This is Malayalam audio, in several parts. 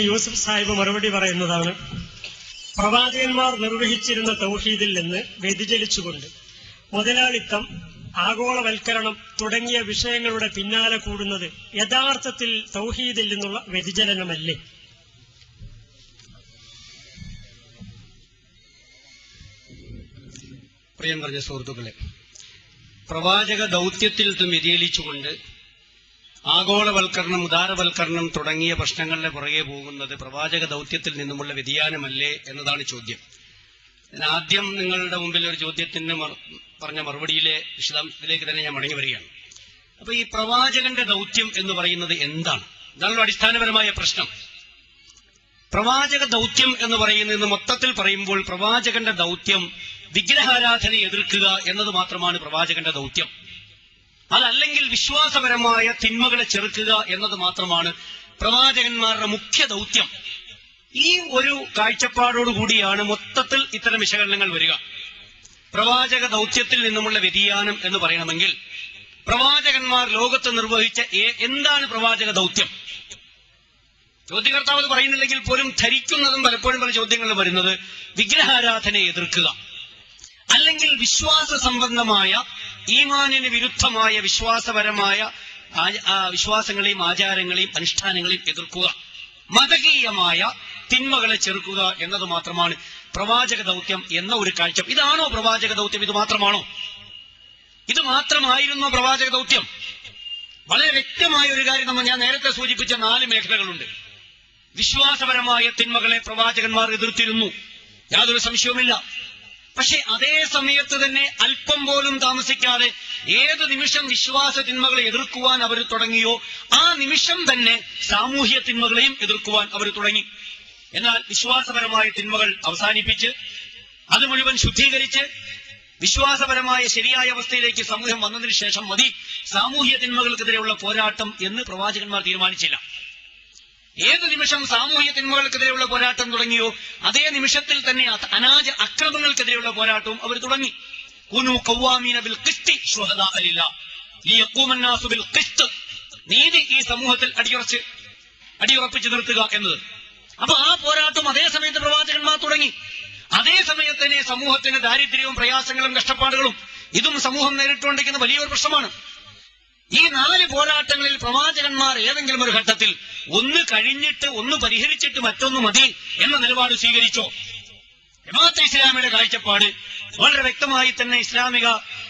യൂസഫ് സാഹിബ് മറുപടി പറയുന്നതാണ് പ്രവാചകന്മാർ നിർവഹിച്ചിരുന്ന തൗഹീദിൽ നിന്ന് വ്യതിചലിച്ചുകൊണ്ട് മുതലാളിത്തം ആഗോളവൽക്കരണം തുടങ്ങിയ വിഷയങ്ങളുടെ പിന്നാലെ കൂടുന്നത് യഥാർത്ഥത്തിൽ തൗഹീദിൽ നിന്നുള്ള വ്യതിചലനമല്ലേ? പ്രിയം പറഞ്ഞ സുഹൃത്തുക്കളെ പ്രവാചക ദൗത്യത്തിൽ നിന്ന് വ്യതിചലിച്ചുകൊണ്ട് ആഗോളവൽക്കരണം ഉദാരവൽക്കരണം തുടങ്ങിയ പ്രശ്നങ്ങളുടെ പുറകെ പോകുന്നത് പ്രവാചക ദൗത്യത്തിൽ നിന്നുമുള്ള വ്യതിയാനമല്ലേ എന്നതാണ് ചോദ്യം. ഞാൻ ആദ്യം നിങ്ങളുടെ മുമ്പിൽ ഒരു ചോദ്യത്തിന് പറഞ്ഞ മറുപടിയിലെ വിശദാംശത്തിലേക്ക് തന്നെ ഞാൻ മടങ്ങി വരികയാണ്. അപ്പൊ ഈ പ്രവാചകന്റെ ദൗത്യം എന്ന് പറയുന്നത് എന്താണ്? ഇതാണല്ലോ അടിസ്ഥാനപരമായ പ്രശ്നം. പ്രവാചക ദൗത്യം എന്ന് പറയുന്നത് മൊത്തത്തിൽ പറയുമ്പോൾ പ്രവാചകന്റെ ദൗത്യം വിഗ്രഹാരാധന എതിർക്കുക എന്നത് മാത്രമാണ് പ്രവാചകന്റെ ദൗത്യം. അതല്ലെങ്കിൽ വിശ്വാസപരമായ തിന്മകളെ ചെറുക്കുക എന്നത് മാത്രമാണ് പ്രവാചകന്മാരുടെ മുഖ്യ ദൗത്യം. ഈ ഒരു കാഴ്ചപ്പാടോടുകൂടിയാണ് മൊത്തത്തിൽ ഇത്തരം വിശകലനങ്ങൾ വരിക. പ്രവാചക ദൗത്യത്തിൽ നിന്നുമുള്ള വ്യതിയാനം എന്ന് പറയണമെങ്കിൽ പ്രവാചകന്മാർ ലോകത്ത് നിർവഹിച്ച എന്താണ് പ്രവാചക ദൗത്യം? ചോദ്യകർത്താവ് പറയുന്നില്ലെങ്കിൽ പോലും ധരിക്കുന്നതും പലപ്പോഴും പല ചോദ്യങ്ങളിൽ വരുന്നത് വിഗ്രഹാരാധനയെ എതിർക്കുക. അല്ലെങ്കിൽ വിശ്വാസ സംബന്ധമായ ഈമാനിന് വിരുദ്ധമായ വിശ്വാസപരമായ വിശ്വാസങ്ങളെയും ആചാരങ്ങളെയും അനുഷ്ഠാനങ്ങളെയും എതിർക്കുക. മതകീയമായ തിന്മകളെ ചെറുക്കുക എന്നത് മാത്രമാണ് പ്രവാചക ദൗത്യം എന്ന ഒരു കാഴ്ച. ഇതാണോ പ്രവാചക ദൗത്യം? ഇത് മാത്രമാണോ? ഇത് മാത്രമായിരുന്നു പ്രവാചക ദൗത്യം? വളരെ വ്യക്തമായ ഒരു കാര്യം നമ്മൾ ഞാൻ നേരത്തെ സൂചിപ്പിച്ച നാല് മേഖലകളുണ്ട്. വിശ്വാസപരമായ തിന്മകളെ പ്രവാചകന്മാർ എതിർത്തിരുന്നു. യാതൊരു സംശയവുമില്ല. പക്ഷെ അതേ സമയത്ത് തന്നെ അല്പം പോലും താമസിക്കാതെ ഏത് നിമിഷം വിശ്വാസ തിന്മകളെ എതിർക്കുവാൻ അവർ തുടങ്ങിയോ ആ നിമിഷം തന്നെ സാമൂഹ്യ തിന്മകളെയും എതിർക്കുവാൻ അവർ തുടങ്ങി. എന്നാൽ വിശ്വാസപരമായ തിന്മകൾ അവസാനിപ്പിച്ച് അത് മുഴുവൻ ശുദ്ധീകരിച്ച് വിശ്വാസപരമായ ശരിയായ അവസ്ഥയിലേക്ക് സമൂഹം വന്നതിന് ശേഷം മതി. സാമൂഹ്യ തിന്മകൾക്കെതിരെയുള്ള പോരാട്ടം എന്ന് പ്രവാചകന്മാർ തീരുമാനിച്ചില്ല. ഏത് നിമിഷം സാമൂഹ്യ തിന്മകൾക്കെതിരെയുള്ള പോരാട്ടം തുടങ്ങിയോ അതേ നിമിഷത്തിൽ തന്നെ അനാജ അക്രമങ്ങൾക്കെതിരെയുള്ള പോരാട്ടവും അവർ തുടങ്ങി. ബിൽ ബിൽ നീതി ഈ സമൂഹത്തിൽ അടിയുറച്ച് അടിയുറപ്പിച്ചു നിർത്തുക എന്നത്. അപ്പൊ ആ പോരാട്ടം അതേ സമയത്ത് പ്രവാചകന്മാർ തുടങ്ങി. അതേ സമയത്ത് തന്നെ സമൂഹത്തിന് ദാരിദ്ര്യവും പ്രയാസങ്ങളും കഷ്ടപ്പാടുകളും ഇതും സമൂഹം നേരിട്ടുകൊണ്ടിരിക്കുന്ന വലിയൊരു പ്രശ്നമാണ്. ഈ നാല് പോരാട്ടങ്ങളിൽ പ്രവാചകന്മാർ ഏതെങ്കിലും ഒരു ഘട്ടത്തിൽ ഒന്ന് കഴിഞ്ഞിട്ട് ഒന്ന് പരിഹരിച്ചിട്ട് മറ്റൊന്ന് മതി എന്ന നിലപാട് സ്വീകരിച്ചോ? ജമാഅത്തെ ഇസ്ലാമിയുടെ കാഴ്ചപ്പാട് വളരെ വ്യക്തമായി തന്നെ ഇസ്ലാമിക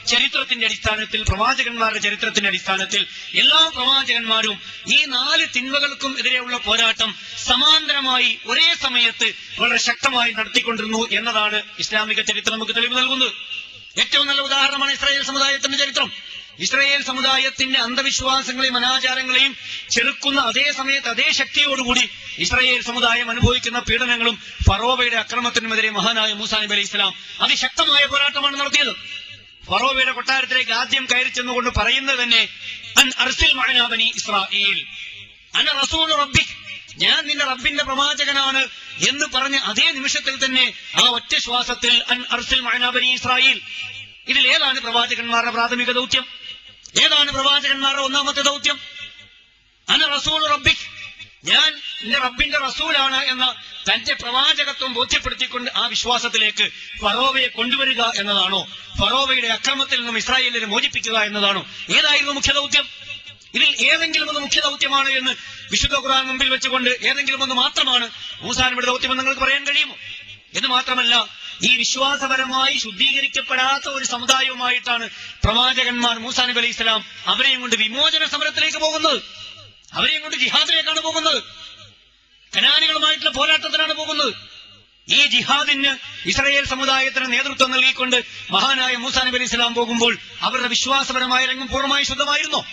ചരിത്രത്തിന്റെ അടിസ്ഥാനത്തിൽ പ്രവാചകന്മാരുടെ ചരിത്രത്തിന്റെ അടിസ്ഥാനത്തിൽ എല്ലാ പ്രവാചകന്മാരും ഈ നാല് തിന്മകൾക്കും എതിരെയുള്ള പോരാട്ടം സമാന്തരമായി ഒരേ സമയത്ത് വളരെ ശക്തമായി നടത്തിക്കൊണ്ടിരുന്നു എന്നതാണ് ഇസ്ലാമിക ചരിത്രം നമുക്ക് തെളിവ് നൽകുന്നത്. ഏറ്റവും നല്ല ഉദാഹരണമാണ് ഇസ്രായേൽ സമുദായത്തിന്റെ ചരിത്രം. ഇസ്രായേൽ സമുദായത്തിന്റെ അന്ധവിശ്വാസങ്ങളെയും അനാചാരങ്ങളെയും ചെറുക്കുന്ന അതേ സമയത്ത് അതേ ശക്തിയോടുകൂടി ഇസ്രയേൽ സമുദായം അനുഭവിക്കുന്ന പീഡനങ്ങളും ഫറോവയുടെ അക്രമത്തിനുമെതിരെ മഹാനായ മൂസാ നബി അലൈഹി ഇസ്ലാം അതിശക്തമായ പോരാട്ടമാണ് നടത്തിയത്. ഫറോവയുടെ കൊട്ടാരത്തിലേക്ക് ആദ്യം കയറി ചെന്നുകൊണ്ട് പറയുന്നത് തന്നെ അൻ അന ഞാൻ നിന്റെ റബ്ബിന്റെ പ്രവാചകനാണ് എന്ന് പറഞ്ഞ അതേ നിമിഷത്തിൽ തന്നെ ആ ഒറ്റ ശ്വാസത്തിൽ അൻ അർസിൽ മഴനാബനി ഇസ്രായേൽ. ഇതിൽ ഏതാണ് പ്രവാചകന്മാരുടെ പ്രാഥമിക ദൗത്യം? ഏതാണ് പ്രവാചകന്മാരുടെ ഒന്നാമത്തെ ദൗത്യം? അന റസൂൽ റബ്ബിക്. ഞാൻ എന്റെ റബ്ബിന്റെ റസൂലാണ് എന്ന തന്റെ പ്രവാചകത്വം ബോധ്യപ്പെടുത്തിക്കൊണ്ട് ആ വിശ്വാസത്തിലേക്ക് ഫറോവയെ കൊണ്ടുവരിക എന്നതാണോ? ഫറോവയുടെ അക്രമത്തിൽ നിന്നും ഇസ്രായേലിനെ മോചിപ്പിക്കുക എന്നതാണോ? ഏതായിരുന്നു മുഖ്യ ദൗത്യം? ഇതിൽ ഏതെങ്കിലും ഒന്ന് മുഖ്യ ദൗത്യമാണ് എന്ന് വിശുദ്ധ ഖുർആൻ മുമ്പിൽ വെച്ചുകൊണ്ട് ഏതെങ്കിലും ഒന്ന് മാത്രമാണ്. മൂസാനയുടെ ദൗത്യമെന്ന് നിങ്ങൾക്ക് പറയാൻ കഴിയുമോ? എന്ന് മാത്രമല്ല ഈ വിശ്വാസപരമായി ശുദ്ധീകരിക്കപ്പെടാത്ത ഒരു സമുദായവുമായിട്ടാണ് പ്രവാചകന്മാർ മൂസാ നബി അലൈഹി സ്വലാം അവരെയും കൊണ്ട് വിമോചന സമരത്തിലേക്ക് പോകുന്നത്. അവരെയും കൊണ്ട് ജിഹാദിലേക്കാണ് പോകുന്നത്. കനാനികളുമായിട്ടുള്ള പോരാട്ടത്തിനാണ് പോകുന്നത്. ഈ ജിഹാദിന് ഇസ്രയേൽ സമുദായത്തിന് നേതൃത്വം നൽകിക്കൊണ്ട് മഹാനായ മൂസാ നബി അലൈഹി സ്വലാം പോകുമ്പോൾ അവരുടെ വിശ്വാസപരമായ രംഗം പൂർണമായി ശുദ്ധമായിരുന്നോ?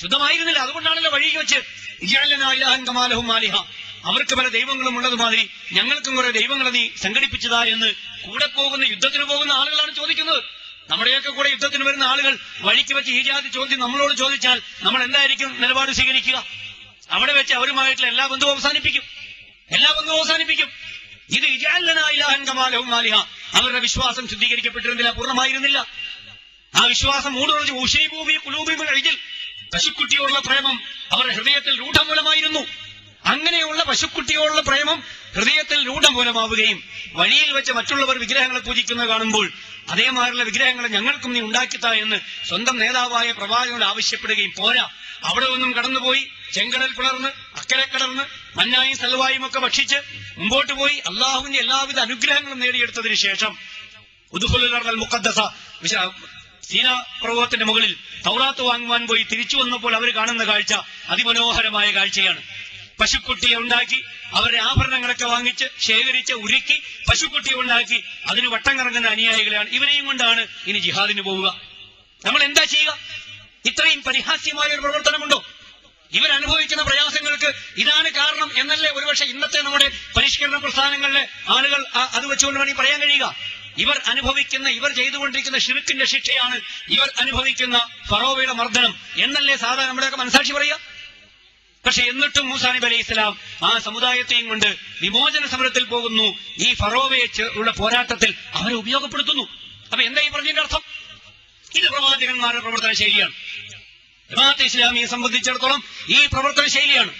ശുദ്ധമായിരുന്നില്ല. അതുകൊണ്ടാണല്ലോ വഴിക്ക് വെച്ച് ഇജാലനാഹും മാലിഹ. അവർക്ക് പല ദൈവങ്ങളും ഉള്ളതുമാതിരി ഞങ്ങൾക്കും കുറെ ദൈവങ്ങളെ നീ സംഘടിപ്പിച്ചതാ എന്ന് കൂടെ പോകുന്ന യുദ്ധത്തിന് പോകുന്ന ആളുകളാണ് ചോദിക്കുന്നത്. നമ്മുടെയൊക്കെ കൂടെ യുദ്ധത്തിന് വരുന്ന ആളുകൾ വഴിക്ക് വെച്ച് ഈ ജാതി ചോദ്യം നമ്മളോട് ചോദിച്ചാൽ നമ്മൾ എന്തായിരിക്കും നിലപാട് സ്വീകരിക്കുക? അവിടെ വെച്ച് അവരുമായിട്ടുള്ള എല്ലാ ബന്ധവും അവസാനിപ്പിക്കും. എല്ലാ ബന്ധവും അവസാനിപ്പിക്കും. ഇത് മാലിഹ. അവരുടെ വിശ്വാസം ശുദ്ധീകരിക്കപ്പെട്ടിരുന്നില്ല പൂർണമായിരുന്നില്ല. ആ വിശ്വാസം മൂടുറച്ച് ഉഷൈഭൂമി കഴിഞ്ഞിൽ പശുക്കുട്ടിയോടുള്ള പ്രേമം അവരുടെ ഹൃദയത്തിൽ രൂഢമൂലമായിരുന്നു. അങ്ങനെയുള്ള പശുക്കുട്ടിയോടുള്ള പ്രേമം ഹൃദയത്തിൽ രൂഢമൂലമാവുകയും വഴിയിൽ വെച്ച് മറ്റുള്ളവർ വിഗ്രഹങ്ങളെ പൂജിക്കുന്നത് കാണുമ്പോൾ അതേമാരുള്ള വിഗ്രഹങ്ങളെ ഞങ്ങൾക്കും നീ ഉണ്ടാക്കിത്താ എന്ന് സ്വന്തം നേതാവായ പ്രവാചകനോട് ആവശ്യപ്പെടുകയും പോരാ. അവിടെ ഒന്നും കടന്നുപോയി ചെങ്കടൽ പിളർന്ന് അക്കരെ കടർന്ന് മന്നായും സൽവായും ഒക്കെ ഭക്ഷിച്ച് മുമ്പോട്ട് പോയി അള്ളാഹുവിന്റെ എല്ലാവിധ അനുഗ്രഹങ്ങളും നേടിയെടുത്തതിന് ശേഷം ഉദുഹുൽ മുഖദ്ദസ സീന പർവതത്തിന്റെ മുകളിൽ തൗറാത്ത് വാങ്ങുവാൻ പോയി തിരിച്ചു വന്നപ്പോൾ അവർ കാണുന്ന കാഴ്ച അതിമനോഹരമായ കാഴ്ചയാണ്. പശുക്കുട്ടിയെ ഉണ്ടാക്കി അവരുടെ ആഭരണങ്ങളൊക്കെ വാങ്ങിച്ച് ശേഖരിച്ച് ഉരുക്കി പശുക്കുട്ടിയെ ഉണ്ടാക്കി അതിന് വട്ടം കറങ്ങുന്ന അനുയായികളാണ് ഇവരെയും കൊണ്ടാണ് ഇനി ജിഹാദിന് പോവുക. നമ്മൾ എന്താ ചെയ്യുക? ഇത്രയും പരിഹാസ്യമായ ഒരു പ്രവർത്തനമുണ്ടോ? ഇവർ അനുഭവിക്കുന്ന പ്രയാസങ്ങൾക്ക് ഇതാണ് കാരണം എന്നല്ലേ ഒരുപക്ഷെ ഇന്നത്തെ നമ്മുടെ പരിഷ്കരണ പ്രസ്ഥാനങ്ങളിലെ ആളുകൾ അത് വെച്ചുകൊണ്ട് വേണമെങ്കിൽ പറയാൻ കഴിയുക. ഇവർ അനുഭവിക്കുന്ന ഇവർ ചെയ്തുകൊണ്ടിരിക്കുന്ന ഷിറുക്കിന്റെ ശിക്ഷയാണ് ഇവർ അനുഭവിക്കുന്ന ഫറോവയുടെ മർദ്ദനം എന്നല്ലേ സാധാരണ നമ്മുടെയൊക്കെ മനസാക്ഷി പറയുക? പക്ഷെ എന്നിട്ടും മൂസാ നബി അലൈഹി ഇസ്ലാം ആ സമുദായത്തെയും കൊണ്ട് വിമോചന സമരത്തിൽ പോകുന്നു. ഈ ഫറോവയെ ഉള്ള പോരാട്ടത്തിൽ അവരെ ഉപയോഗപ്പെടുത്തുന്നു. അപ്പൊ എന്താ ഈ പറഞ്ഞതിന്റെ അർത്ഥം? ഇത് പ്രവാചകന്മാരുടെ പ്രവർത്തന ശൈലിയാണ്. ജമാഅത്ത് ഇസ്ലാമിയെ സംബന്ധിച്ചിടത്തോളം ഈ പ്രവർത്തന ശൈലിയാണ്.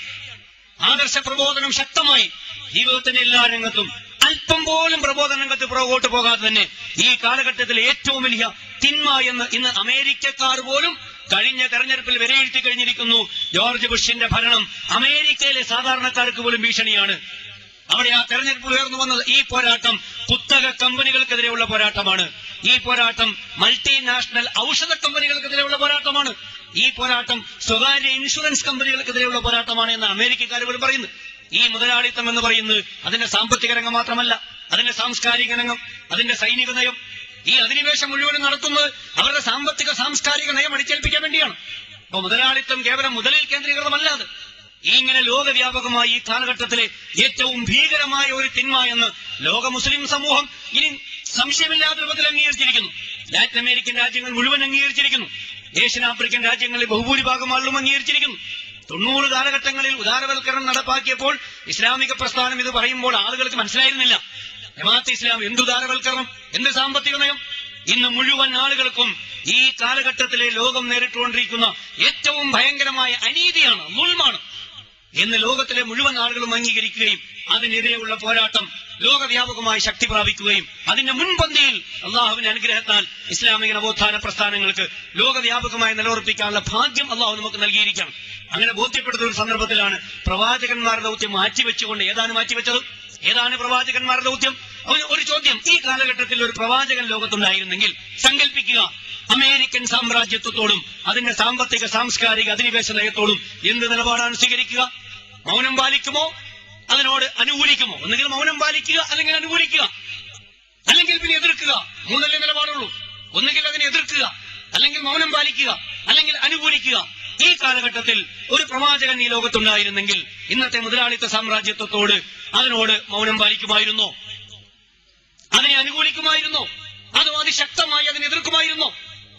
ആദർശ പ്രബോധനം ശക്തമായി ജീവിതത്തിന്റെ എല്ലാ രംഗത്തും അല്പം പോലും പ്രബോധന രംഗത്ത് പുറകോട്ട് പോകാതെ തന്നെ ഈ കാലഘട്ടത്തിൽ ഏറ്റവും വലിയ തിന്മ എന്ന് ഇന്ന് അമേരിക്കക്കാർ പോലും കഴിഞ്ഞ തെരഞ്ഞെടുപ്പിൽ വിലയിരുത്തി കഴിഞ്ഞിരിക്കുന്നു. ജോർജ് ബുഷിന്റെ ഭരണം അമേരിക്കയിലെ സാധാരണക്കാർക്ക് പോലും ഭീഷണിയാണ്. അവിടെ ആ തെരഞ്ഞെടുപ്പ് ഉയർന്നു വന്നത് ഈ പോരാട്ടം കുത്തക കമ്പനികൾക്കെതിരെയുള്ള പോരാട്ടമാണ്. ഈ പോരാട്ടം മൾട്ടിനാഷണൽ ഔഷധ കമ്പനികൾക്കെതിരെയുള്ള പോരാട്ടമാണ്. ഈ പോരാട്ടം സ്വകാര്യ ഇൻഷുറൻസ് കമ്പനികൾക്കെതിരെയുള്ള പോരാട്ടമാണ് എന്ന് അമേരിക്കക്കാർ പോലും ഈ മുതലാളിത്തം എന്ന് പറയുന്നത് അതിന്റെ സാമ്പത്തിക രംഗം മാത്രമല്ല അതിന്റെ സാംസ്കാരിക രംഗം അതിന്റെ സൈനിക നയം ഈ അധിനിവേശം മുഴുവനും നടത്തുന്നത് അവരുടെ സാമ്പത്തിക സാംസ്കാരിക നയം അടിച്ചേൽപ്പിക്കാൻ വേണ്ടിയാണ്. അപ്പൊ മുതലാളിത്തം കേവലം മുതലിൽ കേന്ദ്രീകൃതമല്ലാതെ ഇങ്ങനെ ലോകവ്യാപകമായി ഈ കാലഘട്ടത്തിലെ ഏറ്റവും ഭീകരമായ ഒരു തിന്മ എന്ന് ലോക മുസ്ലിം സമൂഹം ഇനി സംശയമില്ലാത്ത രൂപത്തിൽ അംഗീകരിച്ചിരിക്കുന്നു. ലാറ്റിൻ അമേരിക്കൻ രാജ്യങ്ങൾ മുഴുവൻ അംഗീകരിച്ചിരിക്കുന്നു. ഏഷ്യൻ ആഫ്രിക്കൻ രാജ്യങ്ങളിൽ ബഹുഭൂരിഭാഗം അംഗീകരിച്ചിരിക്കുന്നു. തൊണ്ണൂറ് കാലഘട്ടങ്ങളിൽ ഉദാരവൽക്കരണം നടപ്പാക്കിയപ്പോൾ ഇസ്ലാമിക പ്രസ്ഥാനം ഇത് പറയുമ്പോൾ ആളുകൾക്ക് മനസ്സിലായിരുന്നില്ല. ജമാഅത്ത് ഇസ്ലാം എന്ത് ധാരവൽക്കരണം? എന്ത് സാമ്പത്തിക നയം? ഇന്ന് മുഴുവൻ ആളുകൾക്കും ഈ കാലഘട്ടത്തിലെ ലോകം നേരിട്ടുകൊണ്ടിരിക്കുന്ന ഏറ്റവും ഭയങ്കരമായ അനീതിയാണ് മുൾമാണ്. എന്ന് ലോകത്തിലെ മുഴുവൻ ആളുകളും അംഗീകരിക്കുകയും അതിനെതിരെയുള്ള പോരാട്ടം ലോകവ്യാപകമായി ശക്തി പ്രാപിക്കുകയും അതിന്റെ മുൻപന്തിയിൽ അള്ളാഹുവിന്റെ അനുഗ്രഹത്താൽ ഇസ്ലാമിക നവോത്ഥാന പ്രസ്ഥാനങ്ങൾക്ക് ലോകവ്യാപകമായി നിലയുറപ്പിക്കാനുള്ള ഭാഗ്യം അള്ളാഹു നമുക്ക് നൽകിയിരിക്കണം അങ്ങനെ ബോധ്യപ്പെടുന്ന ഒരു സന്ദർഭത്തിലാണ് പ്രവാചകന്മാരുടെ ദൗത്യം മാറ്റിവെച്ചുകൊണ്ട് ഏതാണ് മാറ്റിവെച്ചത്? ഏതാണ് പ്രവാചകന്മാരുടെ ദൗത്യം? ഒരു- ചോദ്യം. ഈ കാലഘട്ടത്തിൽ ഒരു പ്രവാചകൻ ലോകത്തുണ്ടായിരുന്നെങ്കിൽ സങ്കല്പിക്കുക. അമേരിക്കൻ സാമ്രാജ്യത്വത്തോടും അതിന്റെ സാമ്പത്തിക സാംസ്കാരിക അധിനിവേശ നയത്തോടും എന്ത് നിലപാടാണ് സ്വീകരിക്കുക? മൗനം പാലിക്കുമോ? അതിനോട് അനുകൂലിക്കുമോ? ഒന്നുകിൽ മൗനം പാലിക്കുക അല്ലെങ്കിൽ അനുകൂലിക്കുക. അല്ലെങ്കിൽ പിന്നെ എതിർക്കുക. മൂന്നല്ലേ നിലപാടുള്ളൂ. ഒന്നുകിൽ അതിനെ എതിർക്കുക അല്ലെങ്കിൽ മൗനം പാലിക്കുക അല്ലെങ്കിൽ അനുകൂലിക്കുക. ഈ കാലഘട്ടത്തിൽ ഒരു പ്രവാചകൻ ഈ ലോകത്തുണ്ടായിരുന്നെങ്കിൽ ഇന്നത്തെ മുതലാളിത്ത സാമ്രാജ്യത്വത്തോട് അതിനോട് മൗനം പാലിക്കുമായിരുന്നോ. അതിനെ അനുകൂലിക്കുമായിരുന്നോ. അതോ അതിശക്തമായി അതിനെ എതിർക്കുമായിരുന്നോ.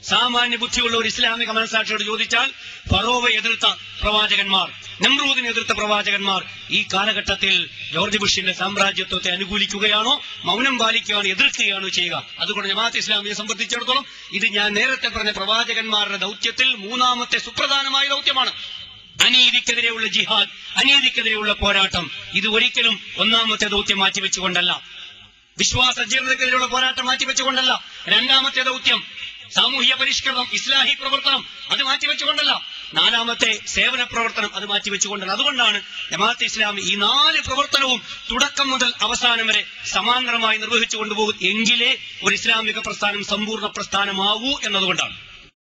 സാമാന്യ ബുദ്ധിയുള്ള ഒരു ഇസ്ലാമിക മനസ്സാക്ഷിയോട് ചോദിച്ചാൽ ഫറോവ എതിർത്ത പ്രവാചകന്മാർ നമ്രൂദിനെ എതിർത്ത പ്രവാചകന്മാർ ഈ കാലഘട്ടത്തിൽ ജോർജ് ബുഷിന്റെ സാമ്രാജ്യത്വത്തെ അനുകൂലിക്കുകയാണോ മൗനം പാലിക്കുകയാണോ എതിർക്കുകയാണോ ചെയ്യുക? അതുകൊണ്ട് ജമാഅത്ത് ഇസ്ലാമിയെ സംബന്ധിച്ചിടത്തോളം ഇത് ഞാൻ നേരത്തെ പറഞ്ഞ പ്രവാചകന്മാരുടെ ദൗത്യത്തിൽ മൂന്നാമത്തെ സുപ്രധാനമായ ദൗത്യമാണ്. അനീതിക്കെതിരെയുള്ള ജിഹാദ് അനീതിക്കെതിരെയുള്ള പോരാട്ടം. ഇത് ഒരിക്കലും ഒന്നാമത്തെ ദൗത്യം മാറ്റിവെച്ചുകൊണ്ടല്ല. വിശ്വാസ ജീർണതയ്ക്കെതിരെയുള്ള പോരാട്ടം മാറ്റിവെച്ചുകൊണ്ടല്ല രണ്ടാമത്തെ ദൗത്യം സാമൂഹ്യ പരിഷ്കരണം ഇസ്ലാഹി പ്രവർത്തനം അത് മാറ്റിവെച്ചുകൊണ്ടല്ല. നാലാമത്തെ സേവന പ്രവർത്തനം അത് മാറ്റിവെച്ചുകൊണ്ടല്ല. അതുകൊണ്ടാണ് ജമാഅത്ത് ഇസ്ലാം ഈ നാല് പ്രവർത്തനവും തുടക്കം മുതൽ അവസാനം വരെ സമാന്തരമായി നിർവഹിച്ചു കൊണ്ടുപോകും എങ്കിലേ ഒരു ഇസ്ലാമിക പ്രസ്ഥാനം സമ്പൂർണ പ്രസ്ഥാനമാവൂ എന്നതുകൊണ്ടാണ്.